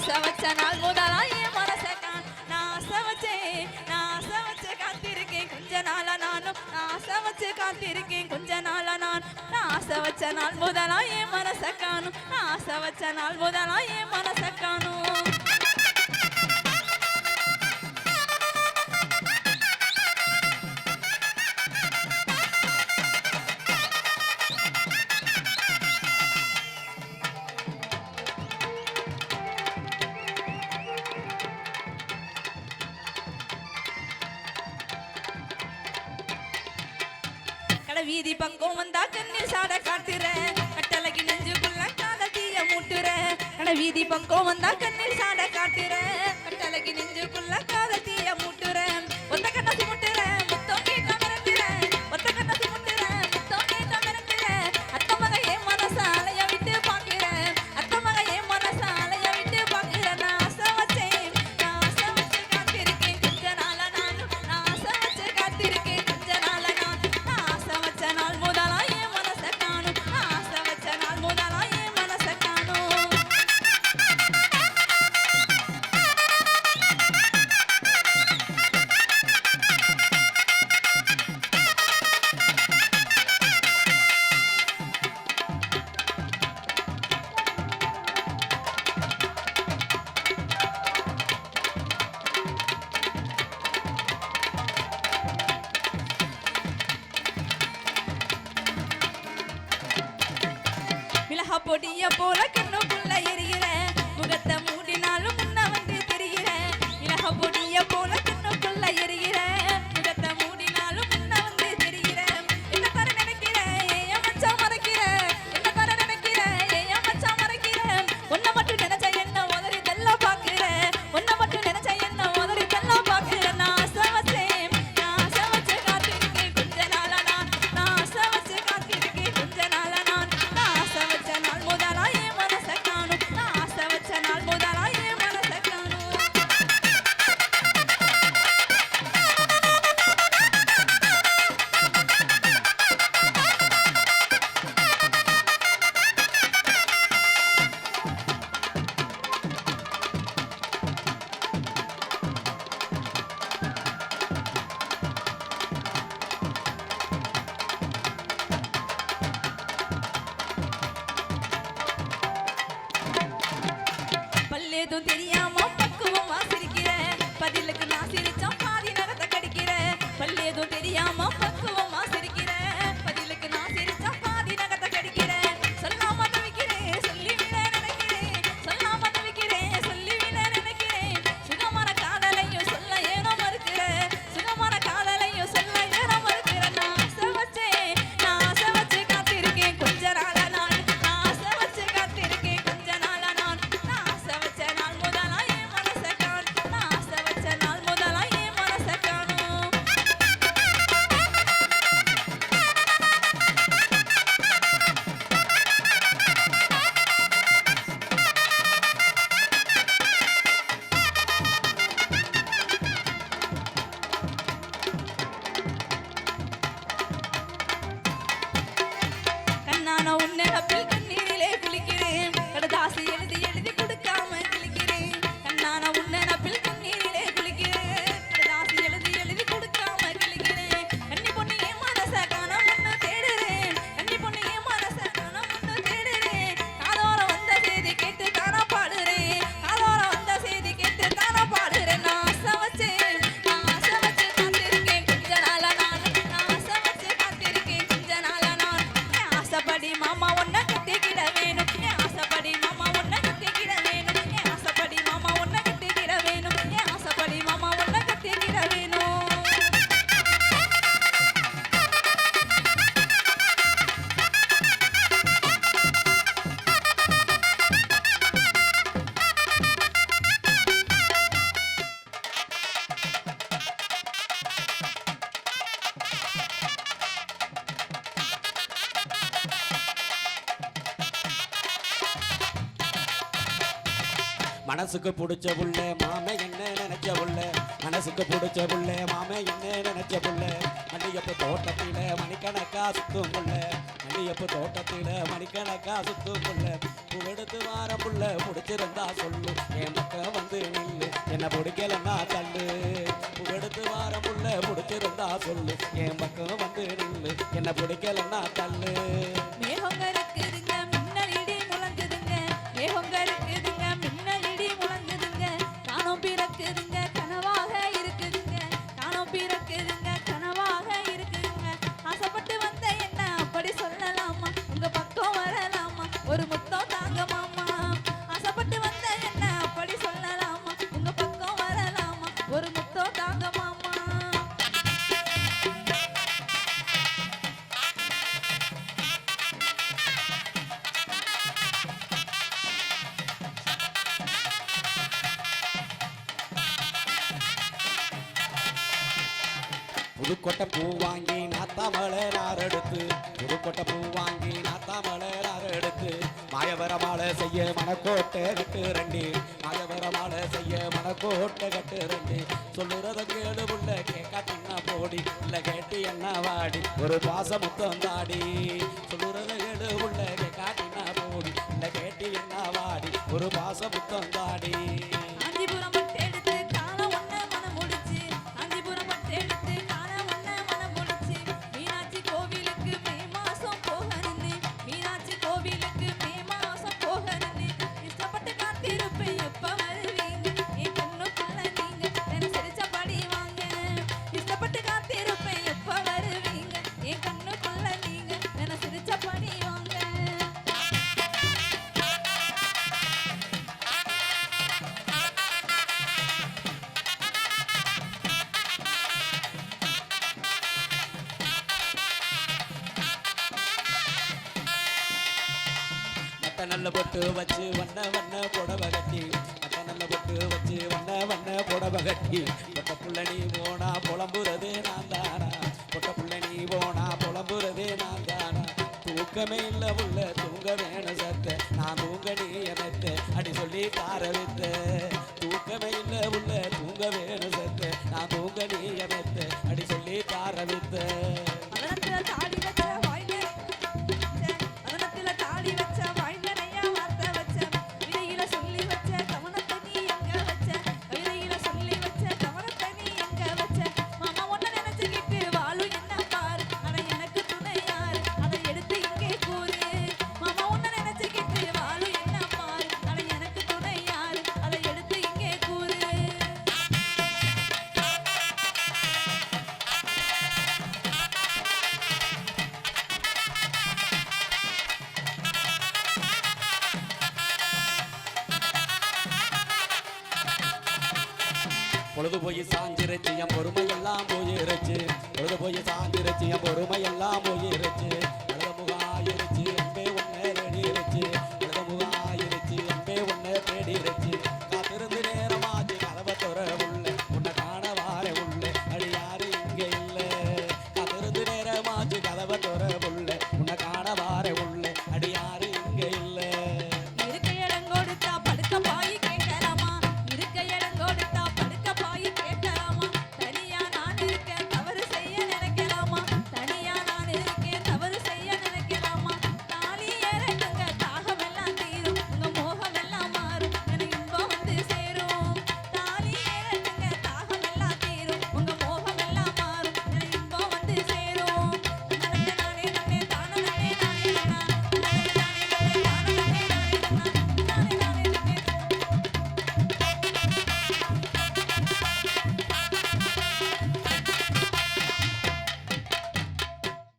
నాశవచ్చ నా గోదాల ఏ మనసక నాశవచ్చే నాశవచ్చ కాంతిరికే ఏ మనసకాను. மேல வீதி பக்கம் வந்தா கண்ணீர் சாட காட்டுற கட்டளைக்கு நெஞ்சுக்குள்ள கால தீய மூட்டுற. வீதி பக்கம் வந்தா கண்ணீர் சாட காட்டுற கட்டளைக்கு நெஞ்சுக்குள்ள பொடிய போல দু তিরিয়া மனசுக்கு பிடிச்ச புள்ள மாம என்ன நினைச்ச புள்ள? மனசுக்கு பிடிச்ச புள்ள மாம என்ன நினைச்ச புள்ள? மல்லிகைப்பு தோட்டத்தில மணிக்கணக்கா சுத்தும் புள்ள. மல்லிகைப்பு தோட்டத்தில் மணிக்கணக்கா சுத்தும் புள்ள. புகடுத்து வார புள்ள பிடிச்சிருந்தா சொல்லு. என் பக்கம் வந்து நில்லு. என்ன பிடிக்கலன்னா தள்ளு. புகடுத்து வார புள்ள பிடிச்சிருந்தா சொல்லு. என் பக்கம் வந்து நில்லு. என்ன பிடிக்கலன்னா தள்ளு. புதுக்கொட்டை பூ வாங்கி நாத்தாமலை நார் எடுத்து புதுக்கொட்டை பூ வாங்கி நாத்தாமலை நார் எடுத்து மாயவர மாலை செய்ய மனக்கோட்டை கட்டு ரெண்டு. மாயவர மாலை செய்ய மனக்கோட்டை கட்டு ரெண்டு. சொல்லுறத கேளு உள்ள கேட்கா தின்னா போடி. இல்ல கேட்டு என்ன வாடி? ஒரு பாச முத்தம் தாடி. சொல்லுறத கேளு உள்ள கேட்கா தின்னா போடி. இல்ல கேட்டு என்ன வாடி? ஒரு பாச முத்தம் தாடி. நல்ல பொட்டு வச்சு வண்ண வண்ண புடவை கட்டி. அட்டை நல்ல பொட்டு வச்சு வண்ண வண்ண புடவை கட்டி. பொட்ட புள்ள நீ போனா புலம்புறதே நான் தானா? பொட்ட புள்ள நீ போனா புலம்புறதே நான் தானா? தூக்கமே இல்ல உள்ள தூங்க வேணும் சத்த. நான் தூங்க நீ எனத்த அடி சொல்லி தார வித்த தூக்கமே இல்ல உள்ள தூங்க வேணும் சத்த. நான் தூங்க நீ எமத்த பொழுது போய் சாஞ்சிருச்சு என் பொறுமை எல்லாம் போயிருச்சு. பொழுது போய் சாஞ்சிருச்சு என் பொறுமை எல்லாம் போயிருச்சு.